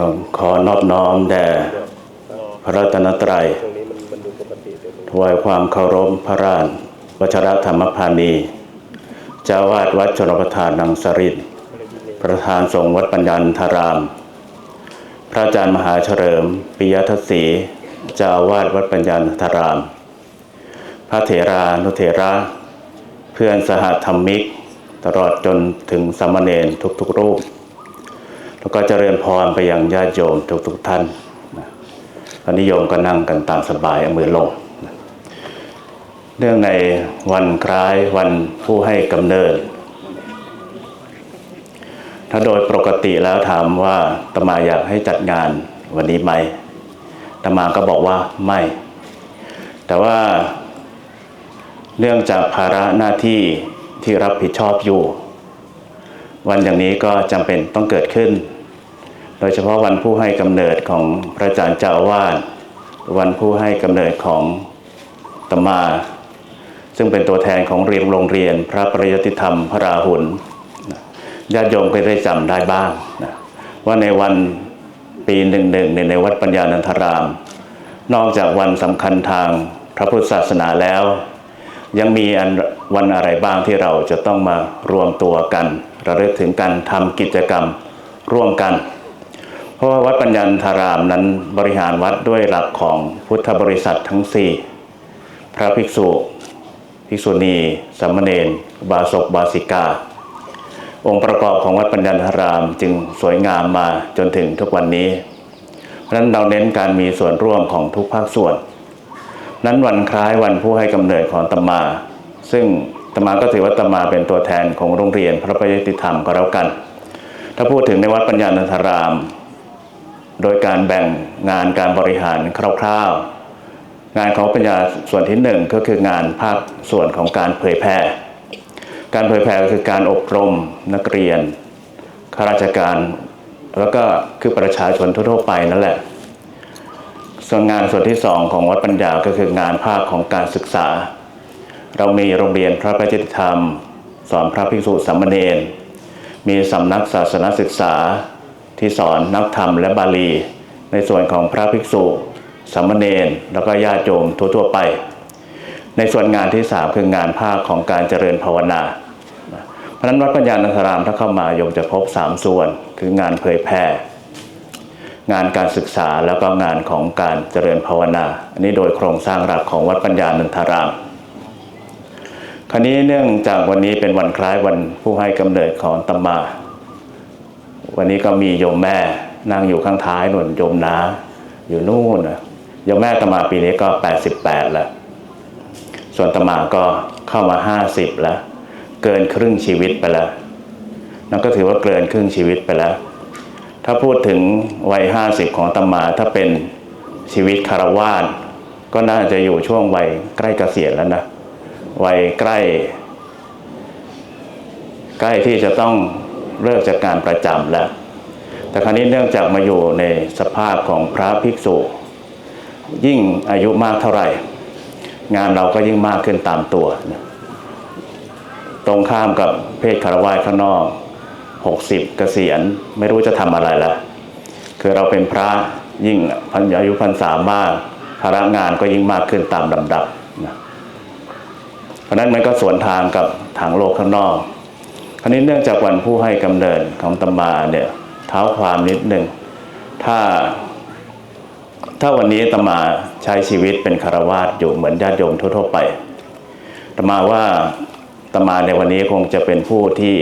ก็ขอนอบน้อมแด่พระรัตนตรัยถวายความเคารพพระราชวัชรธรรมพานี เจ้าวาดวัดชนประทานนังสรินประธานสงฆ์วัดปัญญาธาราม พระอาจารย์มหาเฉลิมปิยทัศสีเจ้าวาดวัดปัญญาธาราม พระเถรานุเถระ เพื่อนสหธรรมิก ตลอดจนถึงสามเณรทุกๆรูป แล้วก็เจริญพรไปยังญาติโยมทุกๆท่านตอนนี้โยมก็นั่งกันตามสบายเอามือลงเนื่องในวันคล้ายวันผู้ให้กำเนิด ถ้าโดยปกติแล้วถามว่าตมาอยากให้จัดงานวันนี้ไหมตมาก็บอกว่าไม่ แต่ว่าเนื่องจากภาระหน้าที่ที่รับผิดชอบอยู่ วันอย่างนี้ก็จำเป็นต้องเกิดขึ้น โดยเฉพาะวันผู้ให้กำเนิดของพระอาจารย์เจ้าวาสวันผู้ให้กำเนิดของตมา ซึ่งเป็นตัวแทนของเรียนโรงเรียน พระปริยติธรรมพระราหุลญาติโยมก็ได้จำได้บ้างนะว่าในวันปีหนึ่งหนึ่งในวัดปัญญานันทราม นอกจากวันสำคัญทางพระพุทธศาสนาแล้ว ยังมีอันวันอะไรบ้างที่เราจะต้องมารวมตัวกัน ระลึกถึงการทำกิจกรรมร่วมกัน เพราะว่าวัดปัญญาธารามนั้นบริหารวัดด้วยหลักของพุทธบริษัททั้ง 4 พระภิกษุ ภิกษุณีสามเณรบาศกบาสิกา องค์ประกอบของวัดปัญญาธารามจึงสวยงามมาจนถึงทุกวันนี้ เพราะนั้นเราเน้นการมีส่วนร่วมของทุกภาคส่วน นั้นวันคล้ายวันผู้ให้กำเนิดของตมา ซึ่งตมาก็ถือว่าตมาเป็นตัวแทนของโรงเรียนพระปริยติธรรมก็แล้วกัน ถ้าพูดถึงในวัดปัญญานันทาราม โดยการแบ่งงานการบริหารคร่าวๆ งานของปัญญาส่วนที่หนึ่งก็คืองานภาคส่วนของการเผยแพร่ การเผยแพร่ก็คือการอบรมนักเรียนข้าราชการ แล้วก็คือประชาชนทั่วๆไปนั่นแหละ ส่วนงานส่วนที่สองของวัดปัญญาก็คืองานภาคของการศึกษา เรามีโรงเรียนพระปฏิธรรม สอนพระภิกษุสามเณรมีสำนักศาสนศึกษา ที่สอนนักธรรมและบาลี ในส่วนของพระภิกษุสามเณรแล้วก็ญาติโยมทั่วๆไป ในส่วนงานที่สามคืองานภาคของการเจริญภาวนาเพราะนั้นวัดปัญญานันทรามถ้าเข้ามาโยมจะพบสามส่วน คืองานเผยแพร่งานการศึกษาแล้วก็งานของการเจริญภาวนา อันนี้โดยโครงสร้างหลักของวัดปัญญานันทาราม คราวนี้เนื่องจากวันนี้เป็นวันคล้ายวันผู้ให้กำเนิดของตมา วันนี้ก็มีโยมแม่นั่งอยู่ข้างท้ายหนุนโยมนาอยู่นู่นนะโยมแม่ตมาปีนี้ก็ 88 แล้ว ส่วนตมาก็เข้ามา 50 แล้ว เกินครึ่งชีวิตไปแล้วนั่นก็ถือว่าเกินครึ่งชีวิตไปแล้ว ถ้าพูดถึงวัยห้าสิบของตมาถ้าเป็นชีวิตคารวาสก็น่าจะอยู่ช่วงวัยใกล้เกษียณแล้วนะวัยใกล้ ใกล้ที่จะต้อง เลิกจากการประจำแล้ว แต่คราวนี้เนื่องจากมาอยู่ในสภาพของพระภิกษุ ยิ่งอายุมากเท่าไหร่ งานเราก็ยิ่งมากขึ้นตามตัว ตรงข้ามกับเพศคารวาสข้างนอกหกสิบเกษียณไม่รู้จะทำอะไรละคือเราเป็นพระยิ่งพันอายุพรรษามากภาระงานก็ยิ่งมากขึ้นตามลำดับนะเพราะนั้นมันก็สวนทางกับทางโลกข้างนอก ราวนี้เนื่องจากวันผู้ให้กำเนิดของตมาเนี่ยเท้าความนิดหนึ่งถ้า ถ้าวันนี้ตมาใช้ชีวิตเป็นคารวาสอยู่เหมือนญาติโยมทั่วๆไปตมาว่าตมาในวันนี้คงจะเป็นผู้ที่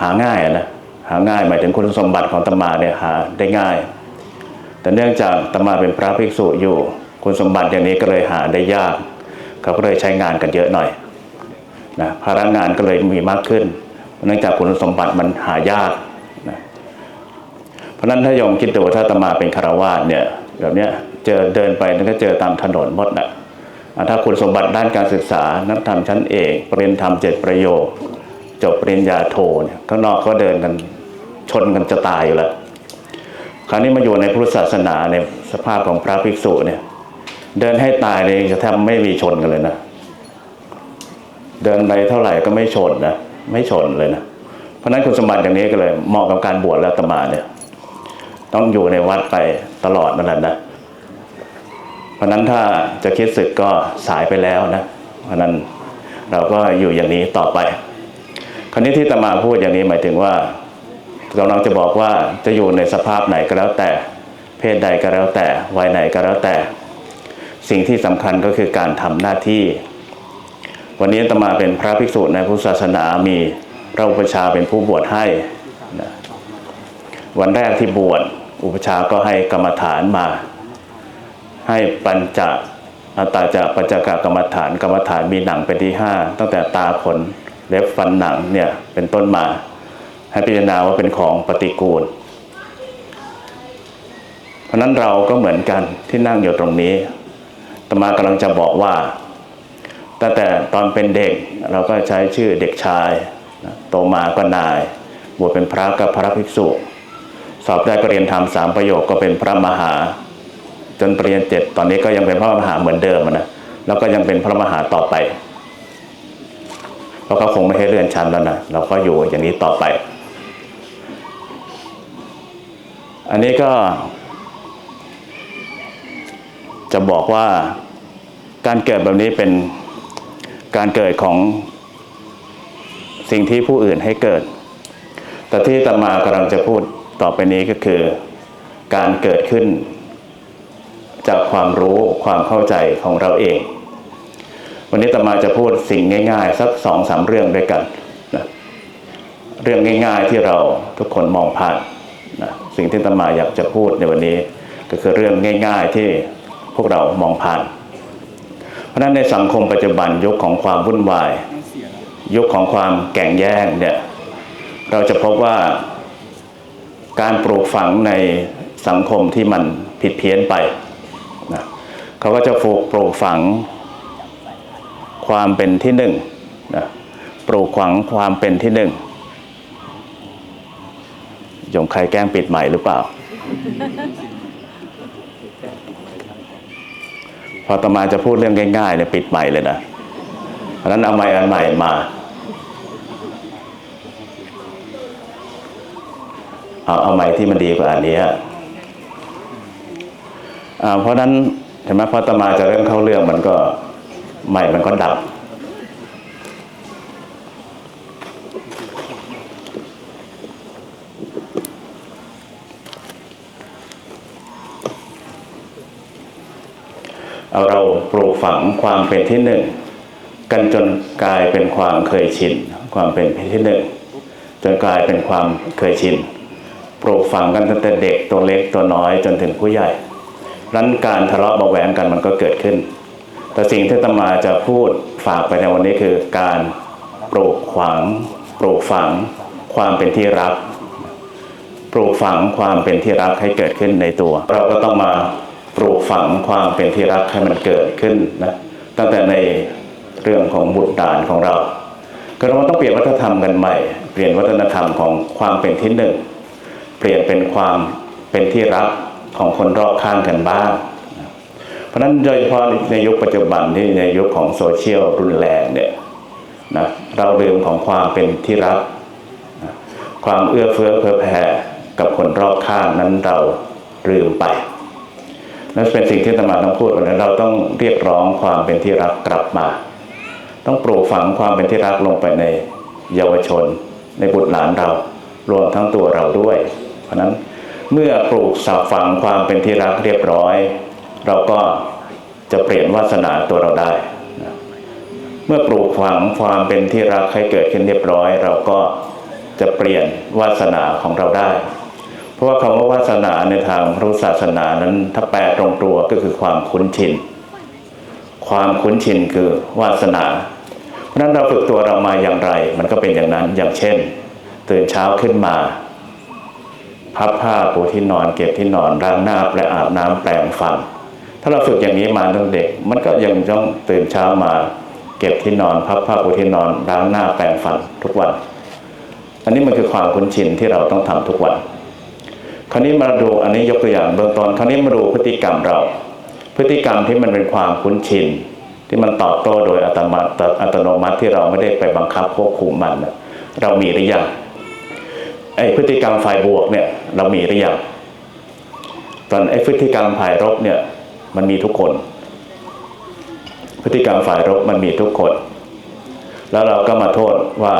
หาง่ายนะหาง่ายหมายถึงคุณสมบัติของตมาเนี่ยหาได้ง่าย แต่เนื่องจากตมาเป็นพระภิกษุอยู่ คุณสมบัติอย่างนี้ก็เลยหาได้ยาก เขาก็เลยใช้งานกันเยอะหน่อย นะภาระงานก็เลยมีมากขึ้น เนื่องจากคุณสมบัติมันหายากนะเพราะนั้นถ้าโยมคิดดูถ้าตมาเป็นคารวาสเนี่ยแบบเนี้ยเจอเดินไปนั่นก็เจอตามถนนหมดนะอะถ้าคุณสมบัติด้านการศึกษา นักธรรมชั้นเอกปริญญาธรรมเจ็ดประโยค จบปริญญาโทเนี่ยข้างนอกก็เดินกันชนกันจะตายอยู่แล้วคราวนี้มาอยู่ในพุทธศาสนาในสภาพของพระภิกษุเนี่ยเดินให้ตายเลยจะแทบไม่มีชนกันเลยนะ เดินไปเท่าไหร่ก็ไม่ชนนะไม่ชนเลยนะเพราะนั้นคุณสมบัติอย่างนี้ก็เลยเหมาะกับการบวชแล้วตมาเนี่ยต้องอยู่ในวัดไปตลอดนั่นแหละนะเพราะนั้นถ้าจะคิดศึกก็สายไปแล้วนะเพราะฉะนั้นเราก็อยู่อย่างนี้ต่อไป คราวนี้ที่ตมาพูดอย่างนี้หมายถึงว่ากำลังจะบอกว่าจะอยู่ในสภาพไหนก็แล้วแต่ เพศใดก็แล้วแต่วัยไหนก็แล้วแต่ สิ่งที่สำคัญก็คือการทำหน้าที่ วันนี้ตมาเป็นพระภิกษุในพุทธศาสนามีพระอุปชาเป็นผู้บวชให้นะวันแรกที่บวชอุปชาก็ให้กรรมฐานมา ให้ปัญจอัตตาจะปัญจกกรรมฐานกรรมฐานมีหนังเป็นที่ห้าตั้งแต่ตาขนเล็บฟันหนังเนี่ยเป็นต้นมา ให้พิจารณาว่าเป็นของปฏิกูล เพราะนั้นเราก็เหมือนกันที่นั่งอยู่ตรงนี้ตมากำลังจะบอกว่า ตั้งแต่ตอนเป็นเด็กเราก็ใช้ชื่อเด็กชายโตมาก็นายบวชเป็นพระกับพระภิกษุ สอบได้ก็เรียนธรรมสามประโยคก็เป็นพระมหา จนปริญญาเจ็ดตอนนี้ก็ยังเป็นพระมหาเหมือนเดิมนะแล้วก็ยังเป็นพระมหาต่อไปเราก็คงไม่ให้เลื่อนชั้นแล้วนะเราก็อยู่อย่างนี้ต่อไป อันนี้ก็ จะบอกว่าการเกิดแบบนี้เป็น การเกิดของสิ่งที่ผู้อื่นให้เกิด แต่ที่ตมากำลังจะพูดต่อไปนี้ก็คือ การเกิดขึ้น จากความรู้ความเข้าใจของเราเอง วันนี้ตมาจะพูดสิ่งง่าย ๆ สักสองสามเรื่องด้วยกันนะเรื่องง่าย ๆที่เราทุกคนมองผ่านนะสิ่งที่ตมาอยากจะพูดในวันนี้ ก็คือเรื่องง่าย ๆที่พวกเรามองผ่าน เพราะฉะนั้นในสังคมปัจจุบันยุคของความวุ่นวาย ยุคของความแก่งแย่งเนี่ยเราจะพบว่าการปลูกฝังในสังคมที่มันผิดเพี้ยนไปนะเขาก็จะฟูกปลูกฝังความเป็นที่หนึ่งนะปลูกฝังความเป็นที่หนึ่งยงใครแกล้งปิดใหม่หรือเปล่า พอตมาจะพูดเรื่องง่ายๆเนี่ยปิดใหม่เลยนะเพราะนั้นเอาใหม่อันใหม่มาเอาเอาใหม่ที่มันดีกว่าอันนี้เพราะนั้นใช่ไหมพอตมาจะเริ่มเข้าเรื่องมันก็ใหม่มันก็ดับ เอาเราปลูกฝังความเป็นที่หนึ่งกันจนกลายเป็นความเคยชิน ความเป็นที่หนึ่งจนกลายเป็นความเคยชินปลูกฝังกันตั้งแต่เด็กตัวเล็กตัวน้อยจนถึงผู้ใหญ่นั้นการทะเลาะเบาแหวงกันมันก็เกิดขึ้น แต่สิ่งที่ตมาจะพูดฝากไปในวันนี้คือการปลูกฝังปลูกฝังความเป็นที่รัก ปลูกฝังความเป็นที่รักให้เกิดขึ้นในตัว เราก็ต้องมา ปลูกฝังความเป็นที่รักให้มันเกิดขึ้นนะตั้งแต่ในเรื่องของบุตรดานของเราก็เราต้องเปลี่ยนวัฒนธรรมกันใหม่ เปลี่ยนวัฒนธรรมของความเป็นที่หนึ่งเปลี่ยนเป็นความเป็นที่รักของคนรอบข้างกันบ้าง เพราะฉะนั้นโดยเฉพาะในยุคปัจจุบันที่ในยุคของโซเชียลรุนแรงเนี่ยนะเราลืมของความเป็นที่รัก ความเอื้อเฟื้อเผื่อแผ่กับคนรอบข้างนั้นเราลืมไป นั่นเป็นสิ่งที่อาตมาต้องพูดวันนี้เราต้องเรียกร้องความเป็นที่รักกลับมา ต้องปลูกฝังความเป็นที่รักลงไปในเยาวชน ในบุตรหลานเรา รวมทั้งตัวเราด้วย เพราะนั้นเมื่อปลูกสับฝังความเป็นที่รักเรียบร้อย เราก็จะเปลี่ยนวาสนาตัวเราได้ เมื่อปลูกฝังความเป็นที่รักให้เกิดขึ้นเรียบร้อย เราก็จะเปลี่ยนวาสนาของเราได้ ราะว่าคำว่าวาสนาในทางพระพุทธศาสนานั้นถ้าแปลตรงตัวก็คือความคุ้นชิน ความคุ้นชินคือวาสนา เพราะนั้นเราฝึกตัวเรามาอย่างไร มันก็เป็นอย่างนั้นอย่างเช่น ตื่นเช้าขึ้นมา พับผ้าปูที่นอนเก็บที่นอนล้างหน้าแปรอาบน้ำแปรงฟันถ้าเราฝึกอย่างนี้มาตั้งเด็ก มันก็ยังต้องตื่นเช้ามา เก็บที่นอนพับผ้าปูที่นอนล้างหน้าแปรงฟันทุกวัน อันนี้มันคือความคุ้นชินที่เราต้องทำทุกวัน คราวนี้มาดูอันนี้ยกตัวอย่างเบื้องต้นคราวนี้มาดูพฤติกรรมเรา พฤติกรรมที่มันเป็นความคุ้นชิน ที่มันตอบโต้โดยอัตมัติอัตโนมัติที่เราไม่ได้ไปบังคับควบคุมมันเรามีหรือยังไอพฤติกรรมฝ่ายบวกเนี่ยเรามีหรือยังตอนไอพฤติกรรมฝ่ายรบเนี่ยมันมีทุกคน พฤติกรรมฝ่ายรบมันมีทุกคน แล้วเราก็มาโทษว่า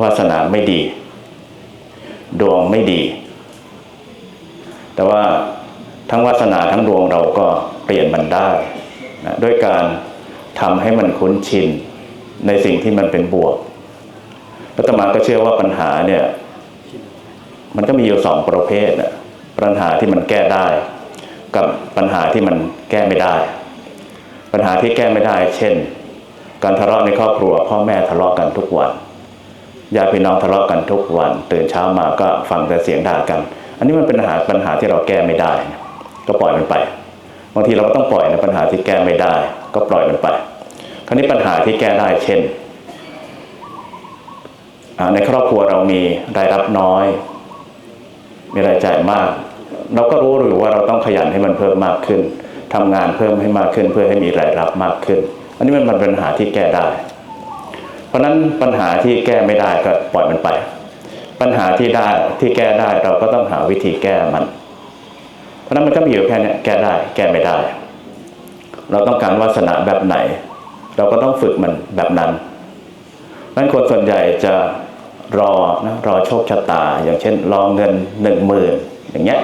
วาสนาไม่ดี ดวงไม่ดี แต่ว่าทั้งวาสนาทั้งดวงเราก็เปลี่ยนมันได้นะด้วยการทำให้มันคุ้นชินในสิ่งที่มันเป็นบวกรัตมาก็เชื่อว่าปัญหาเนี่ย มันก็มีอยู่สองประเภทนะปัญหาที่มันแก้ได้ กับปัญหาที่มันแก้ไม่ได้ ปัญหาที่แก้ไม่ได้ เช่น การทะเลาะในครอบครัว พ่อแม่ทะเลาะกันทุกวัน ญาติพี่น้องทะเลาะกันทุกวัน ตื่นเช้ามาก็ฟังแต่เสียงด่ากัน อันนี้มันเป็นปัญหาปัญหาที่เราแก้ไม่ได้นะก็ปล่อยมันไปบางทีเราก็ต้องปล่อยในปัญหาที่แก้ไม่ได้ ก็ปล่อยมันไป คราวนี้ปัญหาที่แก้ได้เช่น ในครอบครัวเรามีรายรับน้อย มีรายจ่ายมาก เราก็รู้อยู่ว่าเราต้องขยันให้มันเพิ่มมากขึ้นทำงานเพิ่มให้มากขึ้นเพื่อให้มีรายรับมากขึ้น อันนี้มันเป็นปัญหาที่แก้ได้ เพราะนั้นปัญหาที่แก้ไม่ได้ก็ปล่อยมันไป ปัญหาที่ได้ที่แก้ได้เราก็ต้องหาวิธีแก้มัน เพราะนั้นมันก็มีอยู่แค่นี้แก้ได้แก้ไม่ได้ เราต้องการวาสนาแบบไหน เราก็ต้องฝึกมันแบบนั้นนั้นคนส่วนใหญ่จะรอนะรอโชคชะตา อย่างเช่น รอเงินหนึ่งหมื่นอย่างเงี้ย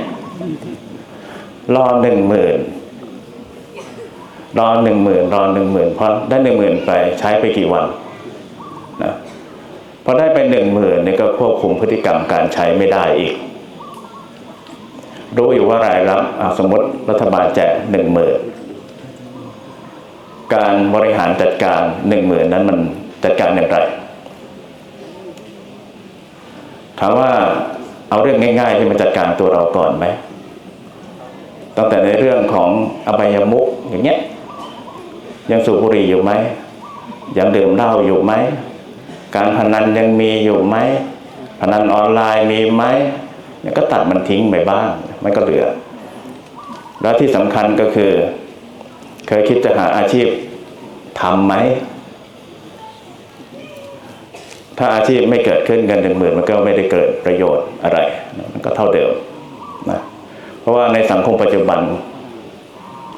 รอหนึ่งหมื่นรอหนึ่งหมื่นรอหนึ่งหมื่นพอได้หนึ่งหมื่นไปใช้ไปกี่วัน นะพอได้ไปหนึ่งหมื่นนี่ก็ควบคุมพฤติกรรมการใช้ไม่ได้อีก รู้อยู่ว่ารายรับสมมติรัฐบาลแจกหนึ่งหมื่นการบริหารจัดการหนึ่งหมื่นนั้นมันจัดการอย่างไรถามว่าเอาเรื่องง่ายๆที่มาจัดการตัวเราก่อนไหมตั้งแต่ในเรื่องของอบายมุกอย่างเงี้ยยังสูบบุหรี่อยู่ไหมยังดื่มเหล้าอยู่ไหม การพนันยังมีอยู่ไหมพนันออนไลน์มีไหมก็ตัดมันทิ้งไปบ้างมันก็เหลือ แล้วที่สำคัญก็คือ เคยคิดจะหาอาชีพทำไหม ถ้าอาชีพไม่เกิดขึ้นเงินหนึ่งหมื่นมันก็ไม่ได้เกิดประโยชน์อะไร มันก็เท่าเดิมนะเพราะว่าในสังคมปัจจุบัน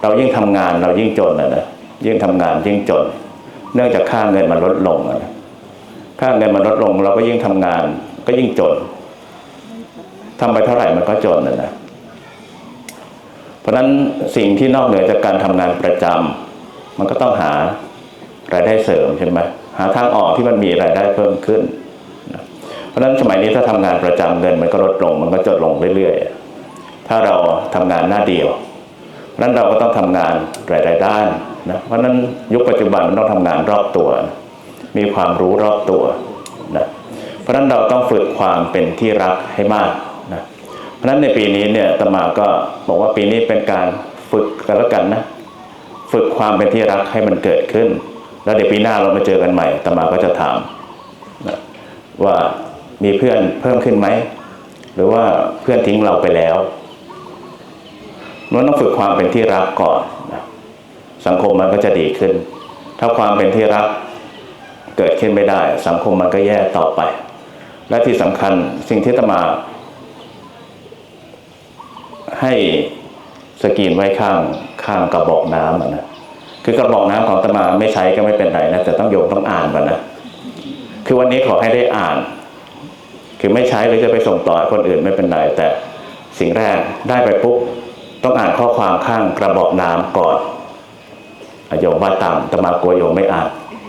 เรายิ่งทำงานเรายิ่งจนนะนะยิ่งทำงานยิ่งจน เนื่องจากค่าเงินมันลดลงนะ ค่าเงินมันลดลงเราก็ยิ่งทำงาน ก็ยิ่งจนทำไปเท่าไหร่มันก็จนนะนะเพราะฉะนั้นสิ่งที่นอกเหนือจากการทำงานประจำมันก็ต้องหารายได้เสริมใช่ไหมหาทางออกที่มันมีรายได้เพิ่มขึ้นเพราะฉะนั้นสมัยนี้ถ้าทำงานประจำเงินมันก็ลดลง มันก็จดลงเรื่อยๆ ถ้าเราทำงานหน้าเดียวเพราะนั้นเราก็ต้องทำงานหลายๆด้านนะเพราะฉะนั้นยุคปัจจุบันมันต้องทำงานรอบตัว มีความรู้รอบตัวนะเพราะนั้นเราต้องฝึกความเป็นที่รักให้มากนะเพราะนั้นในปีนี้เนี่ยตมาก็บอกว่าปีนี้เป็นการฝึกกันแล้วกันนะฝึกความเป็นที่รักให้มันเกิดขึ้น แล้วเดี๋ยวปีหน้าเรามาเจอกันใหม่ตมาก็จะถามนะว่ามีเพื่อนเพิ่มขึ้นไหมหรือว่าเพื่อนทิ้งเราไปแล้วมันต้องฝึกความเป็นที่รักก่อนนะสังคมมันก็จะดีขึ้น ถ้าความเป็นที่รัก เกิดขึ้นไม่ได้ สังคมมันก็แย่ต่อไป และที่สำคัญสิ่งที่ตมา ให้สกรีนไว้ข้างข้างกระบอกน้ำนะคือกระบอกน้ำของตมาไม่ใช้ก็ไม่เป็นไรนะแต่ต้องโยมต้องอ่านก่อนนะคือวันนี้ขอให้ได้อ่าน คือไม่ใช้หรือจะไปส่งต่อคนอื่นไม่เป็นไรแต่สิ่งแรกได้ไปปุ๊บต้องอ่านข้อความข้างกระบอกน้ำก่อนอโยมว่าตามตมากลัวโยมไม่อ่าน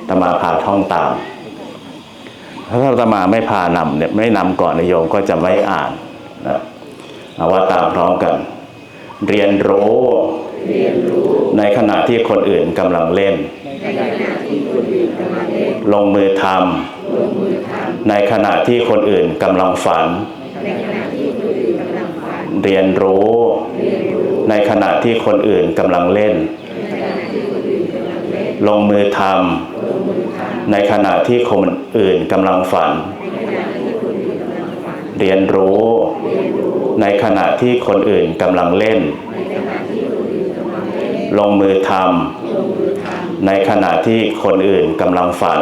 ตมาพาท่องตาม ถ้าอาตมาไม่พานำเนี่ยไม่นำก่อนนะโยมก็จะไม่อ่านนะเอาว่าตามพร้อมกัน เรียนรู้ในขณะที่คนอื่นกำลังเล่น ลงมือทำในขณะที่คนอื่นกำลังฝัน เรียนรู้ในขณะที่คนอื่นกำลังเล่น ลงมือทำ ในขณะที่คนอื่นกำลังฝัน เรียนรู้ ในขณะที่คนอื่นกำลังเล่น ลงมือทำในขณะที่คนอื่นกำลังฝัน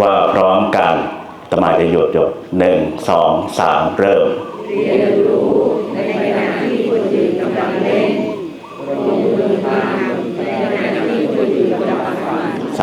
ว่าพร้อมกันตมาจะหยุดหยุดหนึ่งสองสามเริ่มเรียนรู้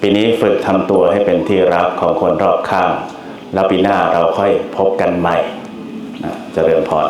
ปีนี้ฝึกทำตัวให้เป็นที่รักของคนรอบข้าง แล้วปีหน้าเราค่อยพบกันใหม่จะเจริญพร